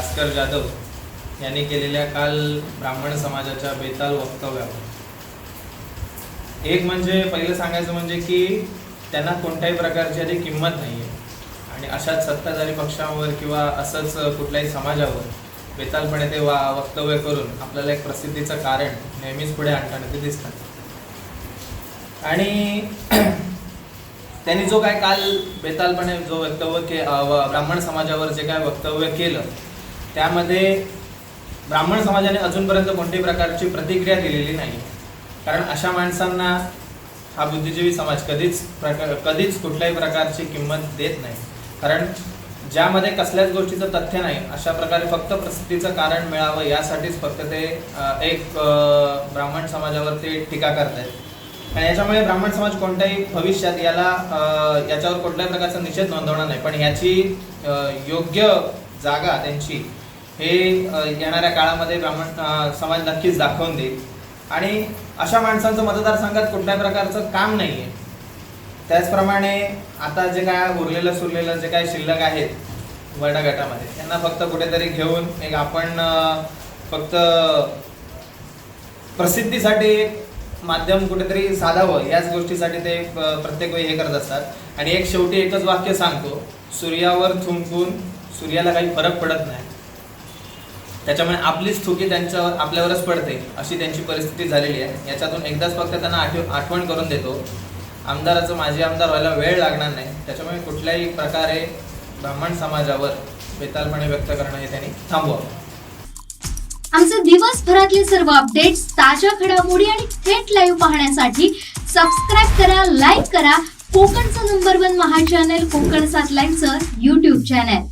भास्कर जाधव यांनी केलेल्या काल ब्राह्मण समाजाच्या बेताल वक्तव्यावर. एक म्हणजे पहिलं सांगायचं म्हणजे की त्यांना कोणत्याही प्रकारची आधी किंमत नाही आहे आणि अशाच सत्ताधारी पक्षांवर किंवा असंच कुठल्याही समाजावर बेतालपणे ते वा वक्तव्य करून आपल्याला एक प्रसिद्धीचं कारण नेहमीच पुढे आणताना ते दिसतात. आणि त्यांनी जो काय काल बेतालपणे जो वक्तव्य के ब्राह्मण समाजावर जे काय वक्तव्य केलं त्यामध्ये ब्राह्मण समाजाने अजूनपर्यंत कोणत्याही प्रकारची प्रतिक्रिया दिलेली नाही. कारण अशा माणसांना हा बुद्धिजीवी समाज कधीच प्रकार कधीच कुठल्याही प्रकारची किंमत देत नाही. कारण ज्यामध्ये कसल्याच गोष्टीचं तथ्य नाही अशा प्रकारे फक्त प्रसिद्धीचं कारण मिळावं यासाठीच फक्त ते एक ब्राह्मण समाजावर ते टीका आहेत आणि याच्यामुळे ब्राह्मण समाज कोणत्याही भविष्यात याला याच्यावर कुठल्याही प्रकारचा निषेध नोंदवणार नाही. पण याची योग्य जागा त्यांची हे येणाऱ्या काळामध्ये ब्राह्मण समाज नक्कीच दाखवून देईल. आणि अशा माणसांचं मतदारसंघात कुठल्याही प्रकारचं काम नाही आहे त्याचप्रमाणे आता जे काय उरलेलं सुरलेलं जे काय शिल्लक आहेत वर्णा गटामध्ये त्यांना फक्त कुठेतरी घेऊन एक आपण फक्त प्रसिद्धीसाठी एक माध्यम कुठेतरी साधावं याच गोष्टीसाठी ते प्रत्येक वेळी हे करत असतात. आणि एक शेवटी एकच वाक्य सांगतो सूर्यावर थुंकून सूर्याला काही फरक पडत नाही. त्याच्यामुळे आपलीच थुकी त्यांच्यावर आपल्यावरच पडते अशी त्यांची परिस्थिती झालेली आहे. याच्यातून एकदाच फक्त त्यांना आठव आठवण करून देतो. आमदाराचं माजी आमदार व्हायला वेळ लागणार नाही. त्याच्यामुळे कुठल्याही प्रकारे ब्राह्मण समाजावर बेतालपणे व्यक्त करणं हे त्यांनी थांबवावं. आमचे दिवसभरातले सर्व अपडेट्स ताज्या घडामोडी आणि थेट लाईव्ह पाहण्यासाठी सबस्क्राईब करा लाईक करा. कोकणचं नंबर वन महा चॅनल कोकण सात लाईनचं युट्यूब चॅनल